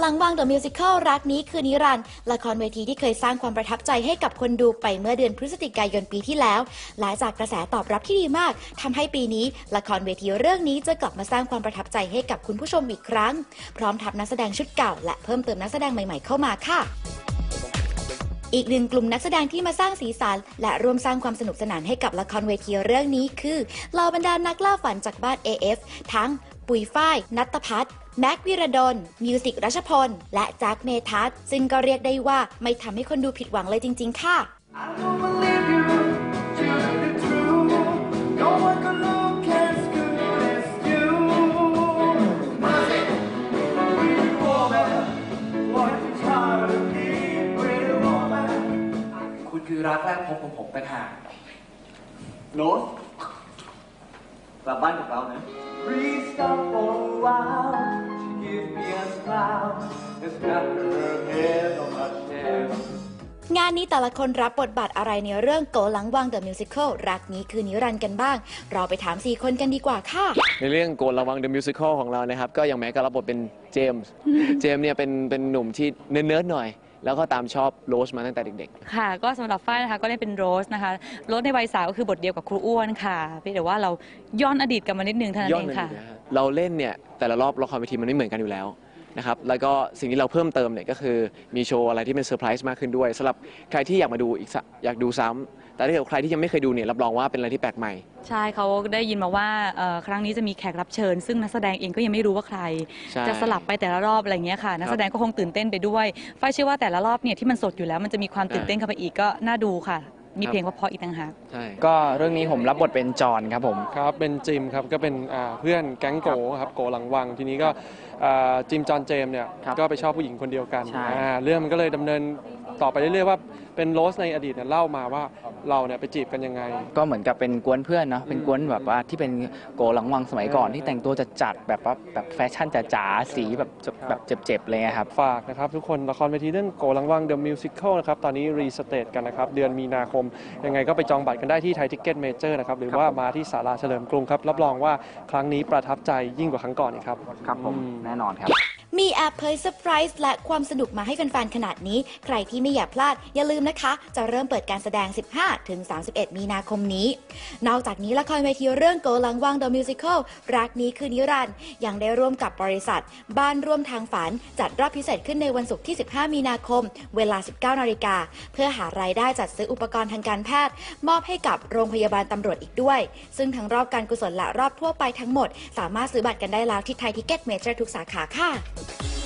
หลังวัง The Musical รักนี้คือนิรันดร์ละครเวทีที่เคยสร้างความประทับใจให้กับคนดูไปเมื่อเดือนพฤศจิกายนปีที่แล้วและจากกระแสตอบรับที่ดีมากทำให้ปีนี้ ละครเวทีเรื่องนี้จะกลับมาสร้างความประทับใจให้กับคุณผู้ชมอีกครั้ง พร้อมทับนักแสดงชุดเก่า และเพิ่มเติมนักแสดงใหม่ ๆเข้ามาค่ะอีกหนึ่งกลุ่มนักแสดงที่มาสร้างสีสัน และร่วมสร้างความสนุกสนานให้กับละครเวทีเรื่องนี้คือเหล่าบรรดานักล่าฝันจากบ้าน AF ทั้งปุ๋ยฝ้าย นัตพัฒน์ แม็กวิรดล มิวสิกรัชพล และแจ็คเมทัศน์ซึ่งก็เรียกได้ว่าไม่ทำให้คนดูผิดหวังเลยจริง ๆ ค่ะ I don't believe you to be true. No one can look as good as you. Music, pretty woman, what you try to be, pretty woman. คุณคือรักแรกพบของผมต่างหากโน้ต กลับบ้านกับเรานะ Please stop for a while. She gives me a smile. It's got her head on my chest. งานนี้แต่ละคนรับบทบาทอะไรในเรื่องโกหลังวัง The Musical รักนี้คือนิรันดร์กันบ้าง เราไปถาม 4 คนกันดีกว่าค่ะ ในเรื่องโกนระวัง The Musical ของเรานะครับ ก็อย่างแม้ก็รับบทเป็นเจมส์ เจมส์เนี่ยเป็นเป็นหนุ่มที่เนิร์ดๆหน่อย แล้วก็ตามชอบโรสมาตั้งแต่เด็ก ค่ะ ก็สำหรับฝ้ายนะคะ ก็เล่นเป็นโรสนะคะโรสในวัยสาวก็คือบทเดียวกับครูอ้วนค่ะเพียงแต่ว่าเราย้อนอดีตกลับมานิดนึงเท่านั้นๆย้อเอนงมาค่ะ ดูนะฮะเราเล่นเนี่ยแต่ละรอบละครเวทีมันไม่เหมือนกันอยู่แล้ว นะครับแล้วก็สิ่งที่เราเพิ่มเติมเนี่ยก็คือมีโชว์อะไรที่เป็นเซอร์ไพรส์มากขึ้นด้วยสำหรับใครที่อยากมาดูอีกสักอยากดูซ้ำแต่ถ้าเกิดใครที่ยังไม่เคยดูเนี่ยรับรองว่าเป็นอะไรที่แปลกใหม่ ใช่เขาได้ยินมาว่าเอ่อครั้งนี้จะมีแขกรับเชิญ ซึ่งนักแสดงเองก็ยังไม่รู้ว่าใคร ใช่จะสลับไปแต่ละรอบอะไรเงี้ยค่ะ นักแสดงก็คงตื่นเต้นไปด้วยฝ้ายเชื่อว่าแต่ละรอบเนี่ยที่มันสดอยู่แล้วมันจะมีความตื่นเต้นเข้าไปอีกก็น่าดูค่ะ มีเพลงเพราะๆอีกต่างหากใช่ก็เรื่องนี้ผมรับบทเป็นจอห์นครับผม ครับเป็นจิมครับก็เป็นอ่าเพื่อนแก๊งโกครับโกหลังวังทีนี้ก็อ่าจิมจอห์นเจมส์เนี่ยครับก็ไปชอบผู้หญิงคนเดียวกันใช่ อ่าเรื่องมันก็เลยดำเนินต่อไปเรื่อยๆว่าเป็นโรสในอดีตเนี่ยเล่ามาว่า เราเนี่ยไปจีบกันยังไง ก็เหมือนกับเป็นกวนเพื่อนเนาะเป็นกวนแบบว่าที่เป็นโกหลังวังสมัยก่อนที่แต่งตัวจะจัดๆแบบว่าแบบแฟชั่นจ๋าๆสีแบบแบบเจ็บๆเลยครับฝากนะครับทุกคนละครเวทีเรื่องโกลังวัง The Musical นะครับตอนนี้รีสเตทกันนะครับเดือนมีนาคม ยังไงก็ไปจองบัตรกันได้ที่ไทยทิกเก็ตเมเจอร์นะครับหรือว่ามาที่ศาลาเฉลิมกรุงครับรับรองว่าครั้งนี้ประทับใจยิ่งกว่าครั้งก่อนอีกครับครับผมอืแน่นอนครับมีแอบเผยเซอร์ไพรส์และความสนุกมาให้แฟนๆ ขนาดนี้ ใครที่ไม่อยากพลาดอย่าลืมนะคะ จะเริ่มเปิดการแสดง 15 ถึง 31 มีนาคมนี้ นอกจากนี้ละครเวทีเรื่องโกลังวัง The Musical รักนี้คือนิรันด์ยังได้ร่วมกับบริษัท บ้านร่วมทางฝัน จัดรอบพิเศษขึ้นในวันศุกร์ที่ 15 มีนาคม เวลา 19 นาฬิกา เพื่อหารายได้จัดซื้ออุปกรณ์ทางการแพทย์ มอบให้กับโรงพยาบาลตำรวจอีกด้วย ซึ่งทั้งรอบการกุศลและรอบทั่วไปทั้งหมด สามารถซื้อบัตรกันได้แล้วที่ไทยทิเก็ตเมเจอร์ทุกสาขาค่ะ Thank you.